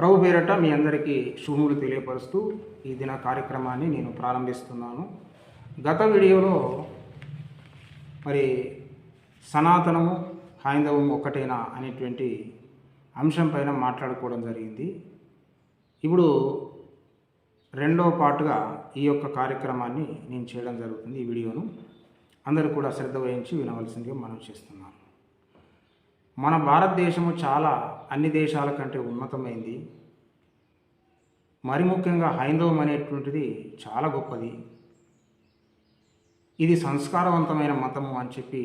ప్రభు పేరట మీ అందరికీ శుభములు తెలియపరుస్తూ ఈ దిన కార్యక్రమాన్ని నేను ప్రారంభిస్తున్నాను. గత వీడియోలో మరి సనాతనము హైందవం ఒక్కటేనా అనేటువంటి అంశం పైన మాట్లాడుకోవడం జరిగింది. ఇప్పుడు రెండవ పాటుగా ఈ యొక్క కార్యక్రమాన్ని నేను చేయడం జరుగుతుంది ఈ వీడియోను. అందరూ కూడా శ్రద్ధ వహించి వినవలసిందిగా మనం చేస్తున్నాను. మన భారతదేశము చాలా అన్ని దేశాల కంటే ఉన్నతమైంది. మరి ముఖ్యంగా హైందవం అనేటువంటిది చాలా గొప్పది. ఇది సంస్కారవంతమైన మతము అని చెప్పి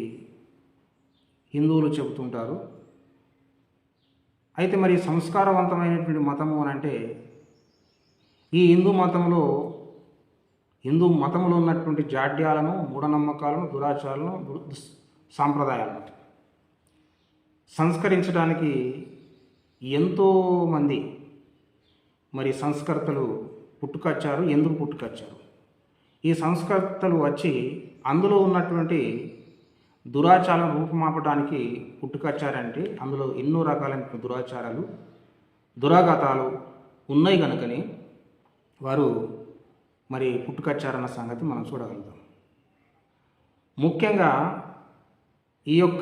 హిందువులు చెబుతుంటారు. అయితే మరి సంస్కారవంతమైనటువంటి మతము అని అంటే ఈ హిందూ మతంలో హిందూ మతంలో ఉన్నటువంటి జాడ్యాలను మూఢనమ్మకాలను దురాచారాలను సాంప్రదాయాలను సంస్కరించడానికి ఎంతోమంది మరి సంస్కర్తలు పుట్టుకొచ్చారు. ఎందుకు పుట్టుకొచ్చారు? ఈ సంస్కర్తలు వచ్చి అందులో ఉన్నటువంటి దురాచారం రూపుమాపడానికి పుట్టుకొచ్చారంటే అందులో ఎన్నో రకాలైన దురాచారాలు దురాఘాతాలు ఉన్నాయి కనుకని వారు మరి పుట్టుకొచ్చారన్న సంగతి మనం చూడగలుగుతాం. ముఖ్యంగా ఈ యొక్క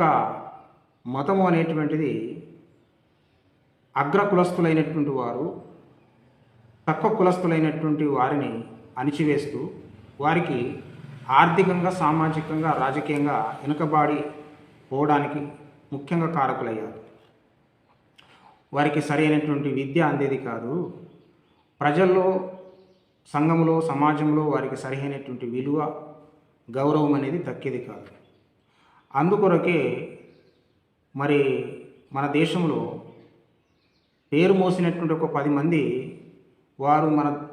మతము అనేటువంటిది అగ్ర కులస్తులైనటువంటి వారు తక్కువ కులస్తులైనటువంటి వారిని అణిచివేస్తూ వారికి ఆర్థికంగా సామాజికంగా రాజకీయంగా వెనుకబాడి పోవడానికి ముఖ్యంగా కారకులయ్యారు. వారికి సరైనటువంటి విద్య అందేది కాదు. ప్రజల్లో సంఘంలో సమాజంలో వారికి సరైనటువంటి విలువ గౌరవం అనేది దక్కేది కాదు. అందుకొరకే మరి మన దేశంలో పేరు మోసినటువంటి ఒక పది మంది వారు మన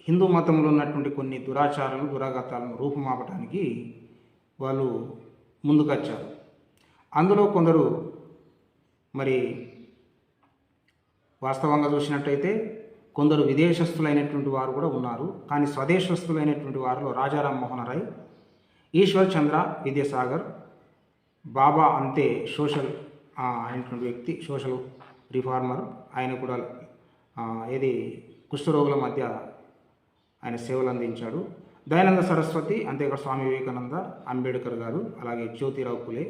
హిందూ మతంలో ఉన్నటువంటి కొన్ని దురాచారాలను దురాఘాతాలను రూపుమాపటానికి వాళ్ళు ముందుకొచ్చారు. అందులో కొందరు మరి వాస్తవంగా చూసినట్టయితే కొందరు విదేశస్తులైనటువంటి వారు కూడా ఉన్నారు. కానీ స్వదేశస్తులైనటువంటి వారిలో రాజారాం మోహన్ రాయ్ ఈశ్వర్ చంద్ర విద్యాసాగర్ బాబా అంతే సోషల్ అయినటువంటి వ్యక్తి సోషల్ రిఫార్మర్. ఆయన కూడా ఏది కుష్ఠరోగుల మధ్య ఆయన సేవలు అందించాడు. దయానంద సరస్వతి అంతేకాదు స్వామి వివేకానంద అంబేద్కర్ గారు అలాగే జ్యోతిరావు పులే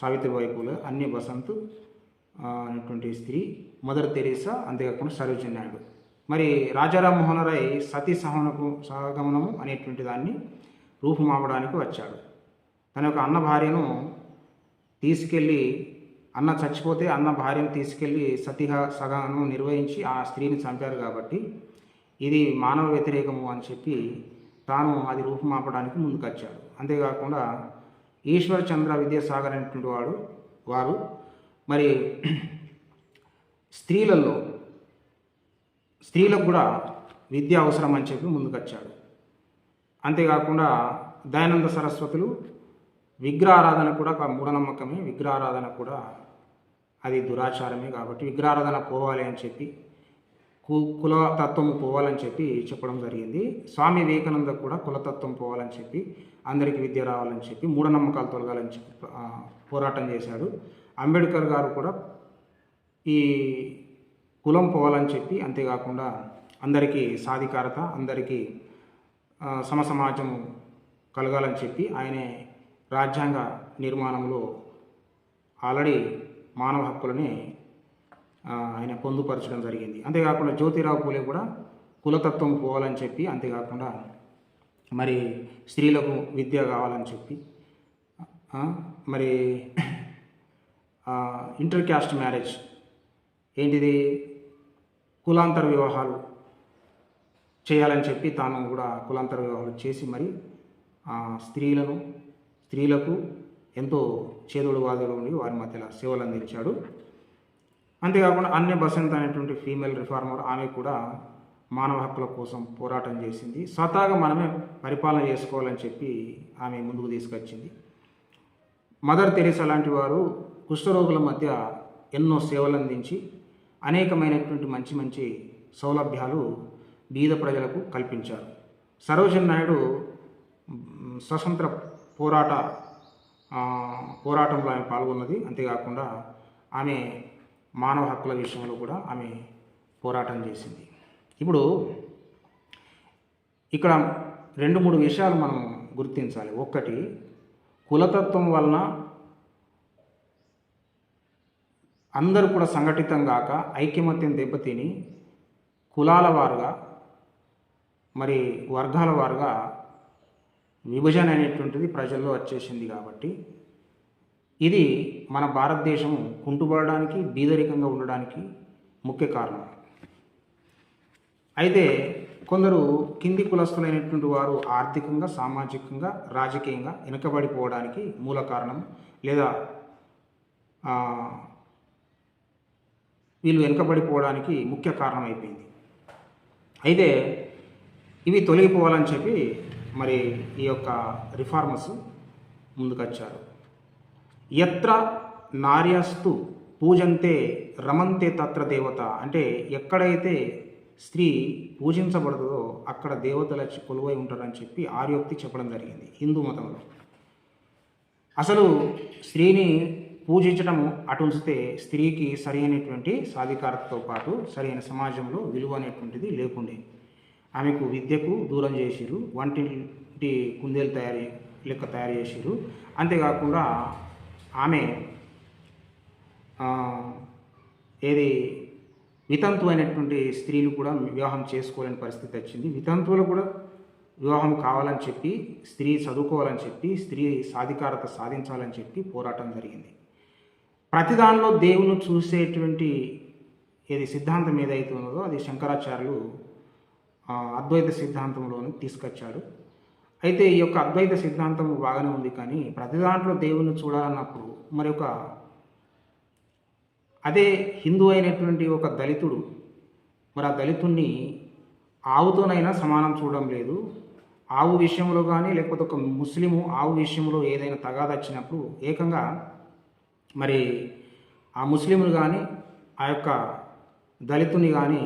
సావిత్రిబాయి పులే అన్ని బసంత్ అనేటువంటి స్త్రీ మదర్ తెరీసా అంతేకాకుండా సరోజిని నాయుడు మరి రాజారాం మోహన్ రాయ్ సతీ సహనకు సహగమనము అనేటువంటి దాన్ని రూపుమాపడానికి వచ్చాడు. తన యొక్క అన్న భార్యను తీసుకెళ్ళి అన్న చచ్చిపోతే అన్న భార్యను తీసుకెళ్ళి సతీహ సగాను నిర్వహించి ఆ స్త్రీని చంపారు కాబట్టి ఇది మానవ వ్యతిరేకము అని చెప్పి తాను అది రూపుమాపడానికి ముందుకొచ్చాడు. అంతేకాకుండా ఈశ్వర్ చంద్ర విద్యాసాగర్ అనేటువంటి వాడు వారు మరి స్త్రీలలో స్త్రీలకు కూడా విద్య అవసరం అని చెప్పి ముందుకొచ్చాడు. అంతేకాకుండా దయానంద సరస్వతులు విగ్రహారాధన కూడా ఒక మూఢనమ్మకమే. విగ్రహారాధన కూడా అది దురాచారమే కాబట్టి విగ్రహారాధన పోవాలి అని చెప్పి కు కులతత్వం పోవాలని చెప్పి చెప్పడం జరిగింది. స్వామి వివేకానంద కూడా కులతత్వం పోవాలని చెప్పి అందరికీ విద్య రావాలని చెప్పి మూఢనమ్మకాలు తొలగాలని చెప్పి పోరాటం చేశాడు. అంబేద్కర్ గారు కూడా ఈ కులం పోవాలని చెప్పి అంతేకాకుండా అందరికీ సాధికారత అందరికీ సమసమాజం కలగాలని చెప్పి ఆయనే రాజ్యాంగ నిర్మాణంలో ఆల్రెడీ మానవ హక్కులని ఆయన పొందుపరచడం జరిగింది. అంతేకాకుండా జ్యోతిరావు పూలే కూడా కులతత్వం పోవాలని చెప్పి అంతేకాకుండా మరి స్త్రీలకు విద్య కావాలని చెప్పి మరి ఇంటర్ క్యాస్ట్ మ్యారేజ్ ఏంటిది? కులాంతర వివాహాలు చేయాలని చెప్పి తాను కూడా కులాంతర వివాహాలు చేసి మరి స్త్రీలను స్త్రీలకు ఎంతో చేదోడు వాదోడు ఉండి వారి మధ్యలో సేవలు అందించాడు. అంతేకాకుండా అన్య బసంత్ అనేటువంటి ఫీమేల్ రిఫార్మర్ ఆమె కూడా మానవ హక్కుల కోసం పోరాటం చేసింది. స్వతహాగా మనమే పరిపాలన చేసుకోవాలని చెప్పి ఆమె ముందుకు తీసుకొచ్చింది. మదర్ తెరీసా లాంటి వారు కుష్ఠరోగుల మధ్య ఎన్నో సేవలు అందించి అనేకమైనటువంటి మంచి మంచి సౌలభ్యాలు బీద ప్రజలకు కల్పించారు. సరోజన్ నాయుడు స్వతంత్ర పోరాట పోరాటంలో ఆమె పాల్గొన్నది. అంతేకాకుండా ఆమె మానవ హక్కుల విషయంలో కూడా ఆమె పోరాటం చేసింది. ఇప్పుడు ఇక్కడ రెండు మూడు విషయాలు మనం గుర్తించాలి. ఒక్కటి కులతత్వం వలన అందరూ కూడా సంఘటితం కాక ఐక్యమత్యం దెబ్బతిని కులాల వారుగా మరి వర్గాల వారుగా విభజన అనేటువంటిది ప్రజల్లో వచ్చేసింది కాబట్టి ఇది మన భారతదేశం కుంటుపడడానికి బీదరికంగా ఉండడానికి ముఖ్య కారణం. అయితే కొందరు కింది కులస్తులైనటువంటి వారు ఆర్థికంగా సామాజికంగా రాజకీయంగా వెనుకబడిపోవడానికి మూల కారణం లేదా వీళ్ళు వెనుకబడిపోవడానికి ముఖ్య కారణం అయిపోయింది అయితే ఇవి తొలగిపోవాలని చెప్పి మరి ఈ యొక్క రిఫార్మర్స్ ముందుకొచ్చారు. ఎత్ర నార్యస్తు పూజంతే రమంతే తత్ర దేవత అంటే ఎక్కడైతే స్త్రీ పూజించబడుతుందో అక్కడ దేవతలు కొలువై ఉంటారని చెప్పి ఆర్యోక్తి చెప్పడం జరిగింది హిందూ మతంలో. అసలు స్త్రీని పూజించడం అటు ఉంచితే స్త్రీకి సరైనటువంటి సాధికారతతో పాటు సరైన సమాజంలో విలువ అనేటువంటిది లేకుండే ఆమెకు విద్యకు దూరం చేసిరు వంటింటి కుందేలు తయారు లెక్క తయారు చేసిరు అంతేకాకుండా ఆమె ఏది వితంతు అయినటువంటి స్త్రీలు కూడా వివాహం చేసుకోలేని పరిస్థితి వచ్చింది. వితంతువులు కూడా వివాహం కావాలని చెప్పి స్త్రీ చదువుకోవాలని చెప్పి స్త్రీ సాధికారత సాధించాలని చెప్పి పోరాటం జరిగింది. ప్రతి దానిలో దేవుని చూసేటువంటి ఏది సిద్ధాంతం ఏదైతే ఉన్నదో అది శంకరాచార్యులు అద్వైత సిద్ధాంతంలోని తీసుకొచ్చాడు అయితే ఈ యొక్క అద్వైత సిద్ధాంతం బాగానే ఉంది కానీ ప్రతి దాంట్లో దేవుని చూడాలన్నప్పుడు మరి ఒక అదే హిందూ అయినటువంటి ఒక దళితుడు మరి ఆ దళితుణ్ణి ఆవుతోనైనా సమానం చూడడం లేదు. ఆవు విషయంలో కానీ లేకపోతే ఒక ముస్లిము ఆవు విషయంలో ఏదైనా తగాద వచ్చినప్పుడు ఏకంగా మరి ఆ ముస్లింలు కానీ ఆ యొక్క దళితుని కానీ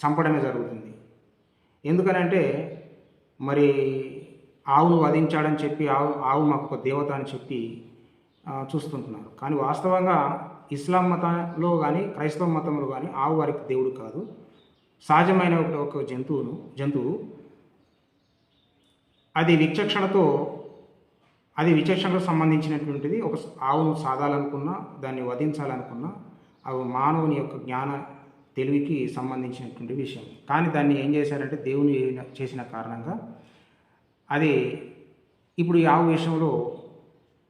చంపడమే జరుగుతుంది. ఎందుకనంటే మరి ఆవును వధించాడని చెప్పి ఆవు ఆవు మాకు ఒక దేవత అని చెప్పి చూస్తుంటున్నారు. కానీ వాస్తవంగా ఇస్లాం మతంలో కానీ క్రైస్తవ మతంలో కానీ ఆవు వారికి దేవుడు కాదు. సహజమైన ఒక ఒక జంతువును జంతువు. అది విచక్షణతో అది విచక్షణకు సంబంధించినటువంటిది. ఒక ఆవును సాధాలనుకున్నా దాన్ని వధించాలనుకున్నా అవి మానవుని యొక్క జ్ఞాన తెలివికి సంబంధించినటువంటి విషయం. కానీ దాన్ని ఏం చేశారంటే దేవుని చేసిన కారణంగా అది ఇప్పుడు ఈ ఆవు విషయంలో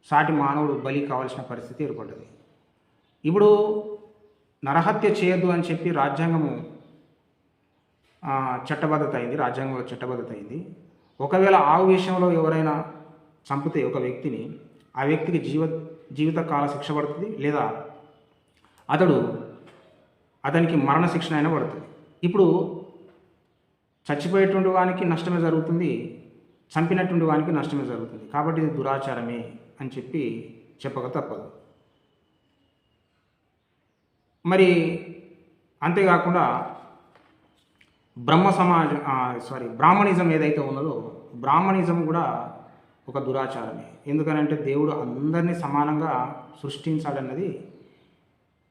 సాటి మానవుడు బలి కావాల్సిన పరిస్థితి ఏర్పడ్డది. ఇప్పుడు నరహత్య చేయొద్దు అని చెప్పి రాజ్యాంగము చట్టబద్ధత అయింది రాజ్యాంగంలో చట్టబద్ధత అయింది. ఒకవేళ ఆవు విషయంలో ఎవరైనా చంపితే ఒక వ్యక్తిని ఆ వ్యక్తికి జీవ జీవితకాల శిక్ష పడుతుంది లేదా అతడు అతనికి మరణ శిక్షణ అయినా పడుతుంది. ఇప్పుడు చచ్చిపోయేటువంటి వానికి నష్టమే జరుగుతుంది చంపినటువంటి వానికి నష్టమే జరుగుతుంది. కాబట్టి ఇది దురాచారమే అని చెప్పి చెప్పక తప్పదు. మరి అంతేకాకుండా బ్రహ్మ సమాజ సారీ బ్రాహ్మణిజం ఏదైతే ఉన్నదో బ్రాహ్మణిజం కూడా ఒక దురాచారమే. ఎందుకనంటే దేవుడు అందరినీ సమానంగా సృష్టించాడన్నది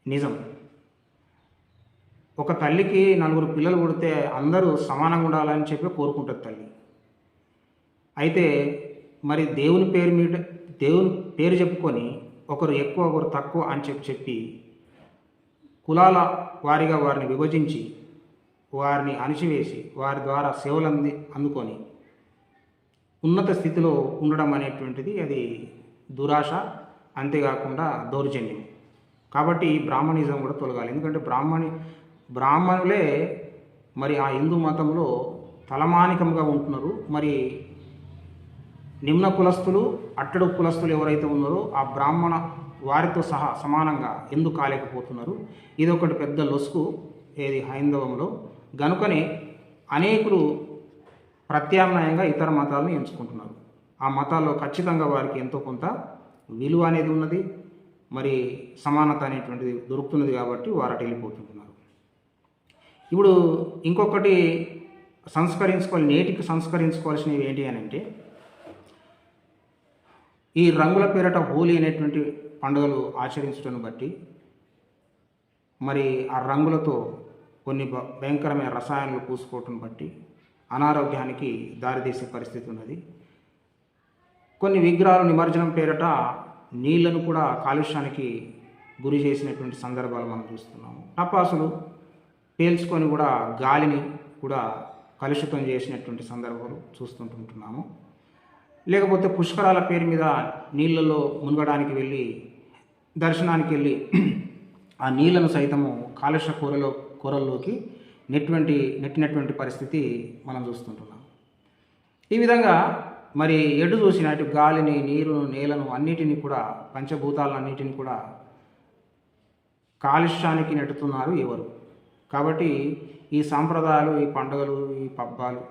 నిజం. ఒక తల్లికి నలుగురు పిల్లలు పుడితే అందరూ సమానంగా ఉండాలని చెప్పి కోరుకుంటుంది తల్లి. అయితే మరి దేవుని పేరు మీద దేవుని పేరు చెప్పుకొని ఒకరు ఎక్కువ ఒకరు తక్కువ అని చెప్పి చెప్పి కులాల వారిగా వారిని విభజించి వారిని అణిచివేసి వారి ద్వారా సేవలు అంది అందుకొని ఉన్నత స్థితిలో ఉండడం అనేటువంటిది అది దురాశ అంతేకాకుండా దౌర్జన్యం. కాబట్టి ఈ బ్రాహ్మణిజం కూడా తొలగాలి. ఎందుకంటే బ్రాహ్మణి బ్రాహ్మణులే మరి ఆ హిందూ మతంలో తలమానికంగా ఉంటున్నారు. మరి నిమ్న కులస్తులు అట్టడు కులస్తులు ఎవరైతే ఉన్నారో ఆ బ్రాహ్మణ వారితో సహా సమానంగా ఎందుకు కాలేకపోతున్నారు. ఇది ఒకటి పెద్ద లొసుకు ఏది హైందవంలో. గనుకనే అనేకులు ప్రత్యామ్నాయంగా ఇతర మతాలను ఎంచుకుంటున్నారు. ఆ మతాల్లో ఖచ్చితంగా వారికి ఎంతో కొంత విలువ అనేది ఉన్నది. మరి సమానత అనేటువంటిది దొరుకుతున్నది కాబట్టి వారు అటు వెళ్ళిపోతుంటున్నారు. ఇప్పుడు ఇంకొకటి సంస్కరించుకోవాలి నేటికి సంస్కరించుకోవాల్సినవి ఏంటి అని అంటే ఈ రంగుల పేరట హోలీ అనేటువంటి పండుగలు ఆచరించడం బట్టి మరి ఆ రంగులతో కొన్ని భయంకరమైన రసాయనాలు పూసుకోవటం బట్టి అనారోగ్యానికి దారితీసే పరిస్థితి ఉన్నది. కొన్ని విగ్రహాలు నిమజ్జనం పేరట నీళ్ళను కూడా కాలుష్యానికి గురి చేసినటువంటి సందర్భాలు మనం చూస్తున్నాము. టపాసులు పేల్చుకొని కూడా గాలిని కూడా కలుషితం చేసినటువంటి సందర్భాలు చూస్తుంటుంటున్నాము లేకపోతే పుష్కరాల పేరు మీద నీళ్ళలో మునగడానికి వెళ్ళి దర్శనానికి వెళ్ళి ఆ నీళ్ళను సైతము కాలుష్య కూరలో కూరల్లోకి నెట్టువంటి నెట్టినటువంటి పరిస్థితి మనం చూస్తుంటున్నాం. ఈ విధంగా మరి ఎటు చూసిన గాలిని నీరును నేలను అన్నిటినీ కూడా పంచభూతాలన్నిటిని కూడా కాలుష్యానికి నెట్టుతున్నారు ఎవరు? కాబట్టి ఈ సాంప్రదాయాలు ఈ పండుగలు ఈ పబ్బాలు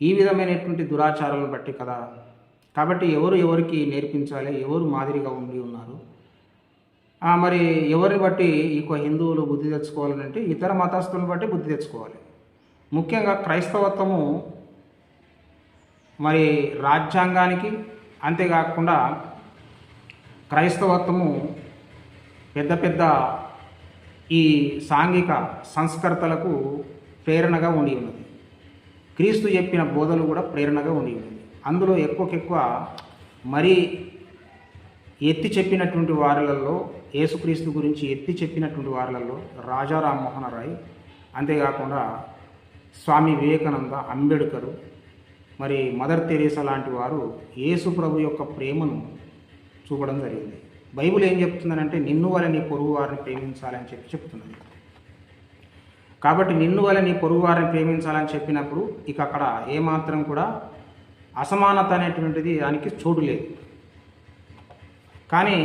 ఈ విధమైనటువంటి దురాచారాలను బట్టి కదా. కాబట్టి ఎవరు ఎవరికి నేర్పించాలి ఎవరు మాదిరిగా ఉండి ఉన్నారు? మరి ఎవరిని బట్టి ఇక హిందువులు బుద్ధి తెచ్చుకోవాలంటే ఇతర మతస్థులను బట్టి బుద్ధి తెచ్చుకోవాలి. ముఖ్యంగా క్రైస్తవత్వము మరి రాజ్యాంగానికి అంతేకాకుండా క్రైస్తవత్వము పెద్ద పెద్ద ఈ సాంఘిక సంస్కర్తలకు ప్రేరణగా ఉండి ఉన్నది. క్రీస్తు చెప్పిన బోధలు కూడా ప్రేరణగా ఉండి ఉన్నది. అందులో ఎక్కువకెక్కువ మరీ ఎత్తి చెప్పినటువంటి వారిలలో యేసుక్రీస్తు గురించి ఎత్తి చెప్పినటువంటి వారిలలో రాజా రామ్మోహన్ రాయ్ అంతేకాకుండా స్వామి వివేకానంద అంబేడ్కరు మరి మదర్ తెరేసా లాంటి వారు యేసు ప్రభు యొక్క ప్రేమను చూపడం జరిగింది. బైబిల్ ఏం చెప్తుందనంటే నిన్ను వల్ల నీ పొరుగు వారిని ప్రేమించాలని చెప్పి చెప్తున్నది. కాబట్టి నిన్ను వల్ల నీ పొరుగు వారిని ప్రేమించాలని చెప్పినప్పుడు ఇక అక్కడ ఏమాత్రం కూడా అసమానత అనేటువంటిది దానికి చోటు లేదు. కానీ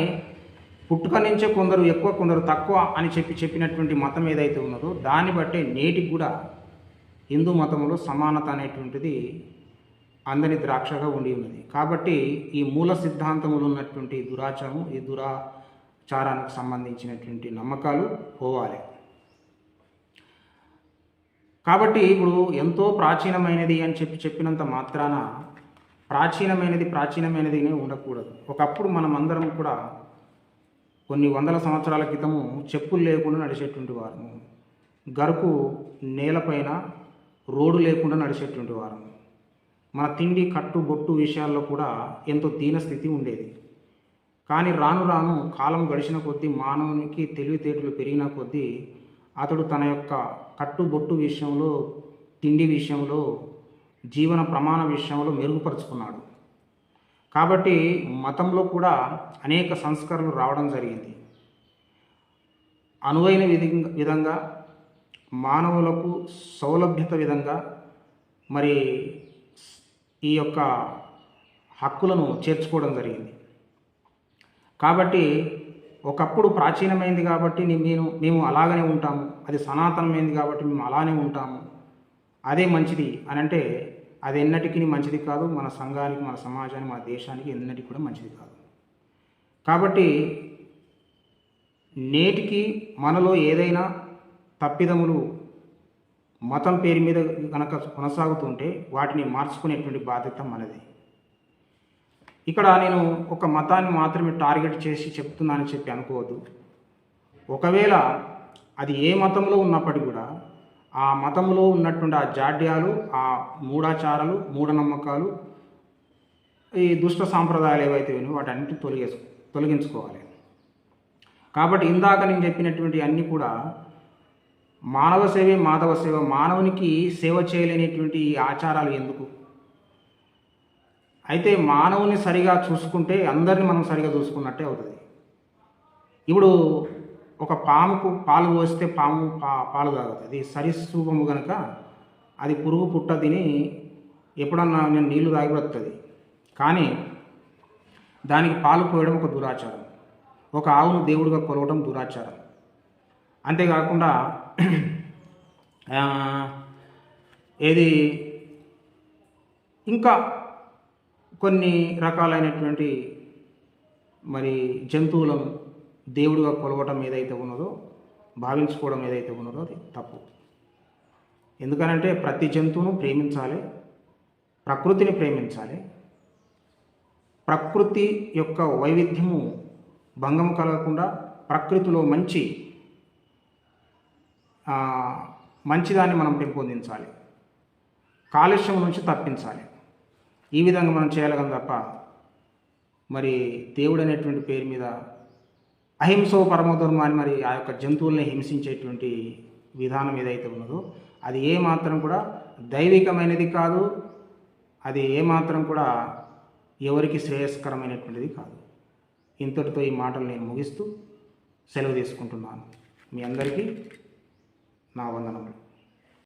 పుట్టుక నుంచే కొందరు ఎక్కువ కొందరు తక్కువ అని చెప్పి చెప్పినటువంటి మతం ఏదైతే ఉన్నదో దాన్ని బట్టే నేటికి కూడా హిందూ మతంలో సమానత అనేటువంటిది అందని ద్రాక్షగా ఉండి ఉన్నది. కాబట్టి ఈ మూల సిద్ధాంతములు ఉన్నటువంటి దురాచారం ఈ దురాచారానికి సంబంధించినటువంటి నమ్మకాలు పోవాలి. కాబట్టి ఇప్పుడు ఎంతో ప్రాచీనమైనది అని చెప్పి చెప్పినంత మాత్రాన ప్రాచీనమైనది ప్రాచీనమైనదినే ఉండకూడదు. ఒకప్పుడు మనం అందరం కూడా కొన్ని వందల సంవత్సరాల క్రితము చెప్పులు లేకుండా నడిచేటువంటి వారము. గరుకు నేలపైన రోడ్డు లేకుండా నడిచేటువంటి వారము. మన తిండి కట్టు బొట్టు విషయాల్లో కూడా ఎంతో దీన స్థితి ఉండేది. కానీ రాను రాను కాలం గడిచిన కొద్దీ మానవునికి తెలివితేటలు పెరిగిన కొద్దీ అతడు తన యొక్క కట్టు బొట్టు విషయంలో తిండి విషయంలో జీవన ప్రమాణ విషయంలో మెరుగుపరుచుకున్నాడు. కాబట్టి మతంలో కూడా అనేక సంస్కరణలు రావడం జరిగింది. అనువైన విధంగా విధంగా మానవులకు సౌలభ్యత విధంగా మరి ఈ యొక్క హక్కులను చేర్చుకోవడం జరిగింది. కాబట్టి ఒకప్పుడు ప్రాచీనమైంది కాబట్టి నేను మేము అలాగనే ఉంటాము. అది సనాతనమైంది కాబట్టి మేము అలానే ఉంటాము. అదే మంచిది అని అంటే అది ఎన్నటికీ మంచిది కాదు. మన సంఘానికి మన సమాజానికి మన దేశానికి ఎన్నటికీ కూడా మంచిది కాదు. కాబట్టి నేటికి మనలో ఏదైనా తప్పిదములు మతం పేరు మీద కనుక కొనసాగుతుంటే వాటిని మార్చుకునేటువంటి బాధ్యత మనది. ఇక్కడ నేను ఒక మతాన్ని మాత్రమే టార్గెట్ చేసి చెప్తున్నానని చెప్పి అనుకోవద్దు. ఒకవేళ అది ఏ మతంలో ఉన్నప్పటికీ కూడా ఆ మతంలో ఉన్నటువంటి ఆ జాడ్యాలు ఆ మూఢాచారాలు మూఢనమ్మకాలు ఈ దుష్ట సాంప్రదాయాలు ఏవైతే ఉన్నాయో వాటన్నిటి తొలగేసు తొలగించుకోవాలి. కాబట్టి ఇందాక నేను చెప్పినటువంటి అన్నీ కూడా మానవ సేవే మాధవ సేవ. మానవునికి సేవ చేయలేనటువంటి ఆచారాలు ఎందుకు? అయితే మానవుని సరిగా చూసుకుంటే అందరిని మనం సరిగా చూసుకున్నట్టే అవుతుంది. ఇప్పుడు ఒక పాముకు పాలు పోస్తే పాము పా పాలు తాగుతుంది. అది కనుక అది పురుగు పుట్ట తిని ఎప్పుడన్నా నేను నీళ్ళు తాగి బ్రతుకుతుంది. కానీ దానికి పాలు పోయడం ఒక దురాచారం. ఒక ఆవును దేవుడిగా కొలవడం దురాచారం. అంతేకాకుండా ఏది ఇంకా కొన్ని రకాలైనటువంటి మరి జంతువులను దేవుడిగా కొలవటం ఏదైతే ఉన్నదో భావించుకోవడం ఏదైతే ఉన్నదో అది తప్పు. ఎందుకనంటే ప్రతి జంతువును ప్రేమించాలి ప్రకృతిని ప్రేమించాలి. ప్రకృతి యొక్క వైవిధ్యము భంగం కలగకుండా ప్రకృతిలో మంచి మంచిదాన్ని మనం పెంపొందించాలి. కాలుష్యం నుంచి తప్పించాలి. ఈ విధంగా మనం చేయగలం తప్ప మరి దేవుడు అనేటువంటి పేరు మీద అహింసో పరమధర్మ అని మరి ఆ యొక్క జంతువుల్ని హింసించేటువంటి విధానం ఏదైతే ఉన్నదో అది ఏ మాత్రం కూడా దైవికమైనది కాదు అది ఏ మాత్రం కూడా ఎవరికి శ్రేయస్కరమైనటువంటిది కాదు. ఇంతటితో ఈ మాటలు నేను ముగిస్తూ సెలవు తీసుకుంటున్నాను. మీ అందరికీ నా వందనములు